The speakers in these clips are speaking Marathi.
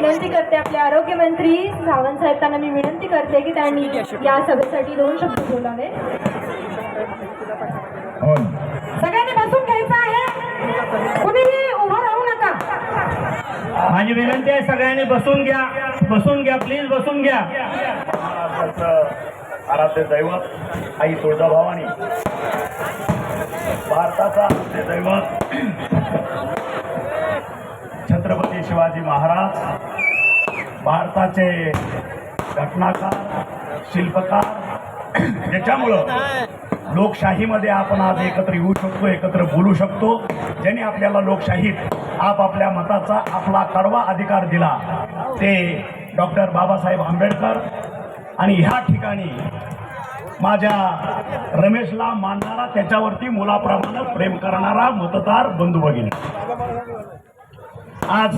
विनंती करते आपले आरोग्य मंत्री सावंत साहेबांना मी विनंती करते की त्यांनी या सभेसाठी दोन शब्द बोलावे. हो सगळ्यांनी बसून घ्यायचं आहे. कुणीही उभं राहू नका. माझी विनंती आहे सगळ्यांनी बसून घ्या. बसून घ्या प्लीज बसून घ्या. आराध्य दैवत आई तुळजाभवानी भारताचा आराध्य दैवत. छत्रपती शिवाजी महाराज. भारताचे घटनाकार शिल्पकार. ज्याच्यामुळं लोकशाहीमध्ये आपण आज एकत्र येऊ शकतो एकत्र बोलू शकतो. ज्यांनी आपल्याला लोकशाहीत आपापल्या मताचा आपला कडवा अधिकार दिला ते डॉक्टर बाबासाहेब आंबेडकर. आणि ह्या ठिकाणी माझ्या रमेशला मानणारा त्याच्यावरती मुलाप्रमाणे प्रेम करणारा मतदार बंधू भगिनी. आज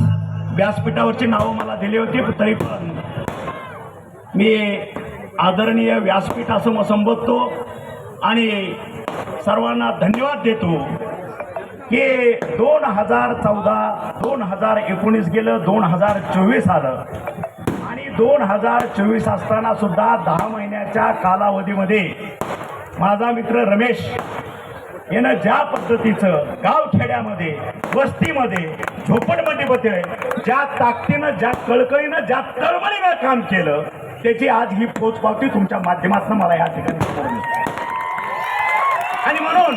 व्यासपीठावरची नावं मला दिली होती तरी पण मी आदरणीय व्यासपीठ असं संबोधतो आणि सर्वांना धन्यवाद देतो की दोन हजार चौदा दोन हजार एकोणीस गेलं दोन हजार चोवीस आलं. आणि दोन हजार चोवीस असताना सुद्धा दहा महिन्याच्या कालावधीमध्ये माझा मित्र रमेश यानं ज्या पद्धतीचं गावखेड्यामध्ये वस्तीमध्ये झोपडपट्टीमध्ये ज्या ताकदीनं ज्या कळकळीनं ज्या तळमळीनं काम केलं त्याची आज ही पोचपावती तुमच्या माध्यमातून मला या ठिकाणी आणि म्हणून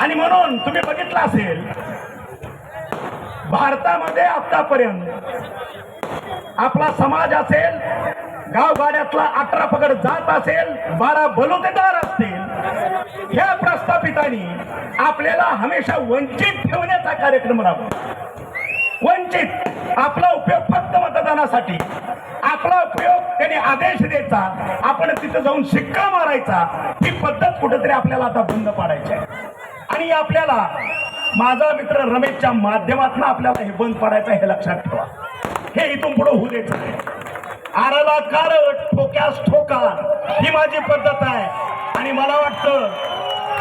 आणि म्हणून तुम्ही बघितलं असेल भारतामध्ये आतापर्यंत आपला समाज असेल गावगाड्यातला अठरा पगड जात असेल बारा बलुतेदार असतील ह्या प्रस्थापितांनी आपल्याला हमेशा वंचित ठेवण्याचा कार्यक्रम राबवला वंचित आपला उपयोग फक्त मतदानासाठी. आपला उपयोग त्याने आदेश द्यायचा. आपण तिथं जाऊन शिक्का मारायचा. ही पद्धत कुठेतरी आपल्याला आता बंद पाडायची आहे. आणि आपल्याला माझा मित्र रमेशच्या माध्यमातून आपल्याला हे बंद पाडायचं आहे, हे लक्षात ठेवा. हे इथून पुढे होऊ द्यायचं आराला कारट ठोक्यास ठोका. ही माझी पद्धत आहे. आणि मला वाटतं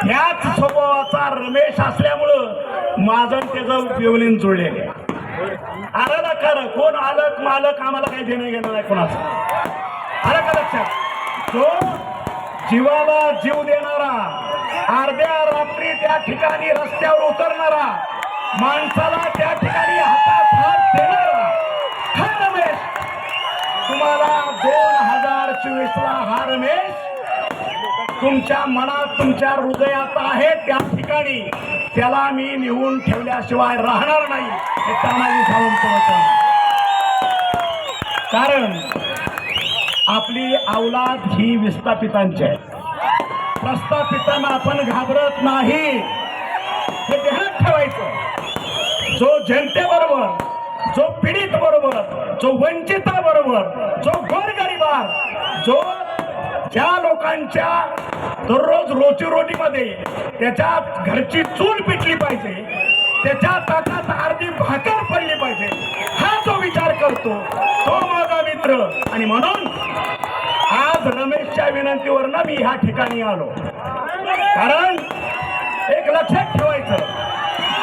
ह्याच स्वभावाचा रमेश असल्यामुळं माझं त्याचा त्याचं व्यवलीन जुळलेले ना खरं कोण आलक मालक आम्हाला काही देणं घेणं नाही कोणाचं. आलं का लक्षात? तो जीवाला जीव देणारा अर्ध्या रात्री त्या ठिकाणी रस्त्यावर उतरणारा माणसाला त्या ठिकाणी हातात हात देणारा. हा रमेश. तुम्हाला दोन हजार चोवीस ला हा रमेश तुमच्या मनात तुमच्या हृदयात आहे त्या ठिकाणी. त्याला मी लिहून ठेवल्याशिवाय राहणार नाही. हे तानाजी सावंत कारण आपली अवलाद ही विस्थापितांची आहे. प्रस्थापितांना आपण घाबरत नाही. हे ध्यानात ठेवायचं. जो जनतेबरोबर जो पीडित बरोबर जो वंचिता बरोबर जो गोरगरिबार जो ज्या लोकांच्या दररोज रोजीरोटीमध्ये त्याच्या घरची चूल पिटली पाहिजे त्याच्या ताटात अर्धी भाकर पडली पाहिजे हा जो विचार करतो तो माझा मित्र. आणि म्हणून आज रमेशच्या विनंतीवरनं मी ह्या ठिकाणी आलो. कारण एक लक्षात ठेवायचं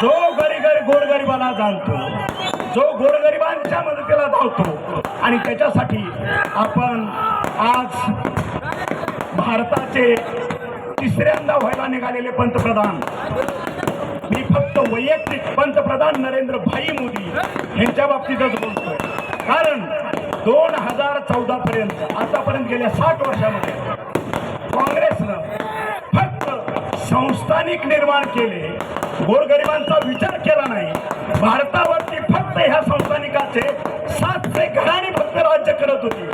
जो गरी गरी गोरगरिबाला जाणतो जो गोरगरिबांच्या मदतीला धावतो आणि त्याच्यासाठी आपण आज भारताचे तिसऱ्यांदा व्हायला निघालेले पंतप्रधान. मी फक्त वैयक्तिक पंतप्रधान नरेंद्र भाई मोदी यांच्या बाबतीतच बोलतोय. कारण दोन हजार चौदा पर्यंत आतापर्यंत गेल्या साठ वर्षामध्ये काँग्रेसनं संस्थानिक निर्माण केले. गोरगरिबांचा विचार केला नाही. भारतावरती फक्त ह्या संस्थानिकाचे सातशे घराणी फक्त राज्य करत होती.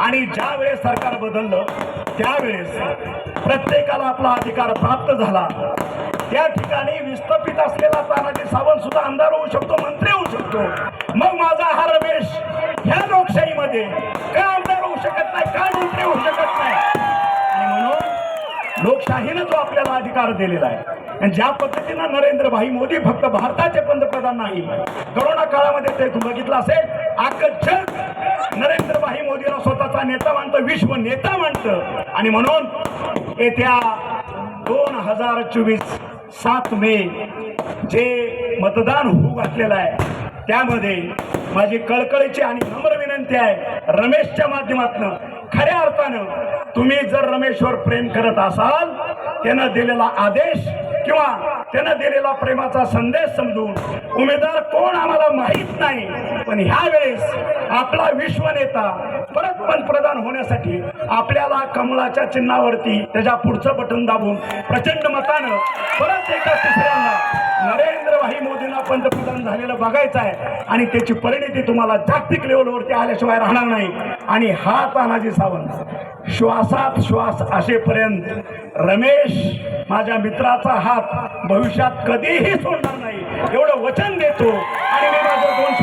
आणि ज्या वेळेस सरकार बदललं त्यावेळेस प्रत्येकाला आपला अधिकार प्राप्त झाला. त्या ठिकाणी विस्थापित असलेला तानाजी सावंत सुद्धा आमदार होऊ शकतो मंत्री होऊ शकतो. मग माझा हा रमेश ह्या लोकशाहीमध्ये अधिकार दिलेला आहे. आणि ज्या पद्धतीनं नरेंद्र भाई मोदी फक्त भारताचे पंतप्रधान नाही करोना काळामध्ये ते बघितलं असेल अख्खं नरेंद्र भाई मोदीला स्वतःचा नेता मानतं विश्व नेता मानतं. आणि म्हणून येत्या दोन हजार चोवीस सात मे जे मतदान होऊ घातलेलं आहे त्यामध्ये माझी कळकळीची आणि नम्र विनंती आहे रमेशच्या माध्यमातून खऱ्या अर्थानं तुम्ही जर रमेशवर प्रेम करत असाल त्यानं दिलेला आदेश किंवा त्यानं दिलेला प्रेमाचा संदेश समजून उमेदवार कोण आम्हाला माहीत नाही. पण ह्या वेळेस आपला विश्वनेता परत पंतप्रधान होण्यासाठी आपल्याला कमळाच्या चिन्हावरती त्याच्या पुढचं बटन दाबून प्रचंड मतानं परत एका तिसऱ्यांना नरेंद्र भाई मोदींना पंतप्रधान झालेलं बघायचं आहे. आणि त्याची परिणिती तुम्हाला जागतिक लेवलवरती आल्याशिवाय राहणार नाही. आणि हा तानाजी सावंत. श्वासात श्वास असेपर्यंत रमेश माझ्या मित्राचा हात भविष्यात कधीही सोडणार नाही. एवढं वचन देतो. आणि मी माझं दोन